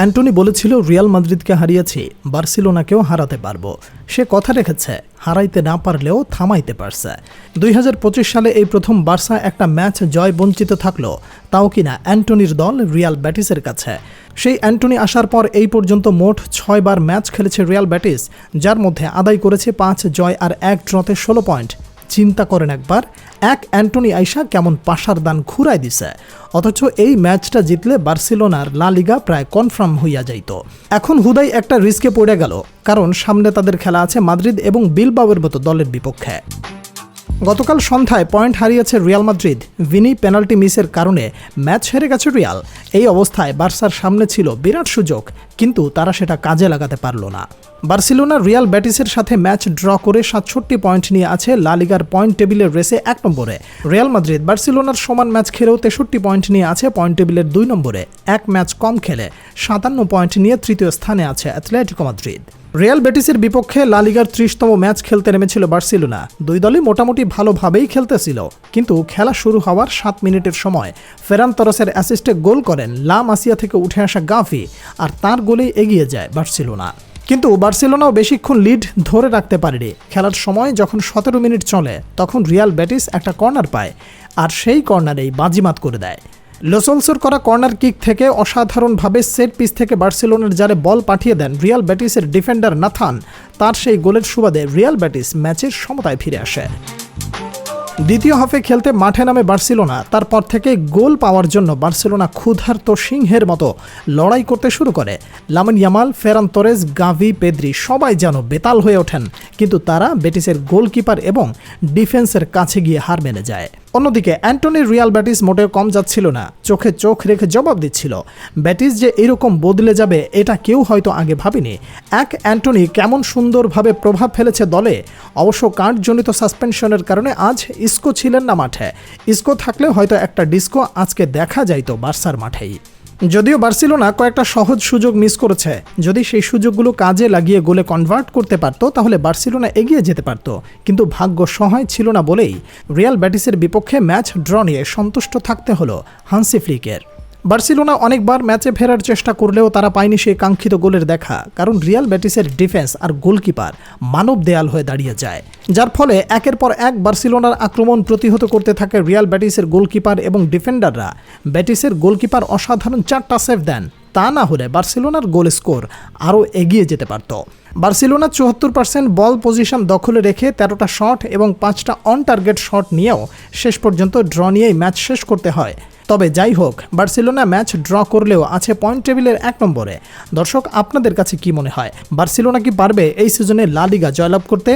Antony বলেছিল, Real মাদ্রিদকে হারিয়েছি, বার্সিলোনাকেও হারাতে পারব। সে কথা রেখেছে, হারাইতে না পারলেও থামাইতে পারছে। দুই হাজার পঁচিশ সালে এই প্রথম বার্সা একটা ম্যাচ জয় বঞ্চিত থাকল, তাও কিনা অ্যান্টনির দল রিয়াল ব্যাটিসের কাছে। সেই অ্যান্টনি আসার পর এই পর্যন্ত মোট ছয়বার ম্যাচ খেলেছে রিয়াল ব্যাটিস, যার মধ্যে আদায় করেছে পাঁচ জয় আর এক ড্রতে ষোলো পয়েন্ট। চিন্তা করেন একবার, এক অ্যান্টনি আইসা কেমন পাশার দান ঘুরাই দিছে। অথচ এই ম্যাচটা জিতলে বার্সিলোনার লা লিগা প্রায় কনফার্ম হইয়া যাইত। এখন হুদাই একটা রিস্কে পড়ে গেল, কারণ সামনে তাদের খেলা আছে মাদ্রিদ এবং বিলবাওয়ের মতো দলের বিপক্ষে। গতকাল সন্ধ্যায় পয়েন্ট হারিয়েছে রিয়াল মাদ্রিদ, ভিনি পেনাল্টি মিসের কারণে ম্যাচ হেরে গেছে রিয়াল। এই অবস্থায় বার্সার সামনে ছিল বিরাট সুযোগ কিন্তু তারা সেটা কাজে লাগাতে পারল না। বার্সিলোনা রিয়াল ব্যাটিসের সাথে ম্যাচ ড্র করে সাতষট্টি পয়েন্ট নিয়ে আছে লালিগার পয়েন্ট টেবিলের রেসে এক নম্বরে। রিয়াল মাদ্রিদ বার্সিলোনার সমান ম্যাচ খেলেও তেষট্টি পয়েন্ট নিয়ে আছে পয়েন্ট টেবিলের দুই নম্বরে। এক ম্যাচ কম খেলে সাতান্ন পয়েন্ট নিয়ে তৃতীয় স্থানে আছে অ্যাথলেটিকো মাদ্রিদ। রিয়াল বেটিসের বিপক্ষে লালিগার ত্রিশতম ম্যাচ খেলতে নেমেছিল বার্সিলোনা। দুই দলই মোটামুটি ভালোভাবেই খেলতেছিল, কিন্তু খেলা শুরু হওয়ার সাত মিনিটের সময় ফেরান তরসের অ্যাসিস্টে গোল করেন লা মাসিয়া থেকে উঠে আসা গাফি, আর তার গোলেই এগিয়ে যায় বার্সিলোনা। কিন্তু বার্সেলোনাও বেশিক্ষণ লিড ধরে রাখতে পারেনি। খেলার সময় যখন সতেরো মিনিট চলে, তখন রিয়াল ব্যাটিস একটা কর্নার পায় আর সেই কর্নারেই বাজিমাত করে দেয়। লোসলসোর করা কর্নার কিক থেকে অসাধারণভাবে সেট পিস থেকে বার্সেলোনার জারে বল পাঠিয়ে দেন রিয়াল ব্যাটিসের ডিফেন্ডার নাথান। তার সেই গোলের সুবাদে রিয়াল ব্যাটিস ম্যাচের সমতায় ফিরে আসে। দ্বিতীয় হাফে খেলতে মাঠে নামে বার্সিলোনা, তারপর থেকে গোল পাওয়ার জন্য বার্সিলোনা ক্ষুধার্ত সিংহের মতো লড়াই করতে শুরু করে। লামিন ইয়ামাল, ফেরান তোরেজ গাভি, পেদ্রি সবাই যেন বেতাল হয়ে ওঠেন, কিন্তু তারা বেটিসের গোলকিপার এবং ডিফেন্সের কাছে গিয়ে হার মেনে যায়। অন্যদিকে, অ্যান্টনি রিয়াল ব্যাটিস মোটেও কম যাচ্ছিল না। চোখে চোখ রেখে জবাব দিচ্ছিল, ব্যাটিস যে এরকম বদলে যাবে, এটা কেউ হয়তো আগে ভাবিনি। এক, অ্যান্টনি কেমন সুন্দরভাবে প্রভাব ফেলেছে দলে। অবশ্য কাঠজনিত সাসপেনশনের কারণে আজ ইস্কো ছিলেন না মাঠে। ইস্কো থাকলে হয়তো একটা ডিস্কো আজকে দেখা যাইতো বার্সার মাঠেই। যদিও বার্সিলোনা কয়েকটা সহজ সুযোগ মিস করেছে। যদি সেই সুযোগগুলো কাজে লাগিয়ে গোলে কনভার্ট করতে পারত, তাহলে বার্সিলোনা এগিয়ে যেতে পারত। কিন্তু ভাগ্য সহায় ছিল না বলেই রিয়াল ব্যাটিসের বিপক্ষে ম্যাচ ড্র নিয়ে সন্তুষ্ট থাকতে হলো হান্সি ফ্লিকের। বার্সেলোনা অনেকবার ম্যাচে ফেরার চেষ্টা করলেও তারা পায়নি সেই কাঙ্ক্ষিত গোলের দেখা, কারণ রিয়াল ব্যাটিসের ডিফেন্স আর গোলকিপার মানব দেয়াল হয়ে দাঁড়িয়ে যায়। যার ফলে একের পর এক বার্সেলোনার আক্রমণ প্রতিহত করতে থাকে রিয়াল ব্যাটিসের গোলকিপার এবং ডিফেন্ডাররা। ব্যাটিসের গোলকিপার অসাধারণ চারটা সেভ দেন, তা না হলে বার্সেলোনার গোল স্কোর আরও এগিয়ে যেতে পারত। বার্সেলোনা চুয়াত্তর পার্সেন্ট বল পজিশন দখলে রেখে তেরোটা শট এবং পাঁচটা অন টার্গেট শট নিয়েও শেষ পর্যন্ত ড্র নিয়েই ম্যাচ শেষ করতে হয়। তবে যাই হোক, বার্সেলোনা ম্যাচ ড্র করলেও আছে পয়েন্ট টেবিলের এক নম্বরে। দর্শক, আপনাদের কাছে কি মনে হয়? বার্সেলোনা কি পারবে এই সিজনে লা লিগা জয়লাভ করতে?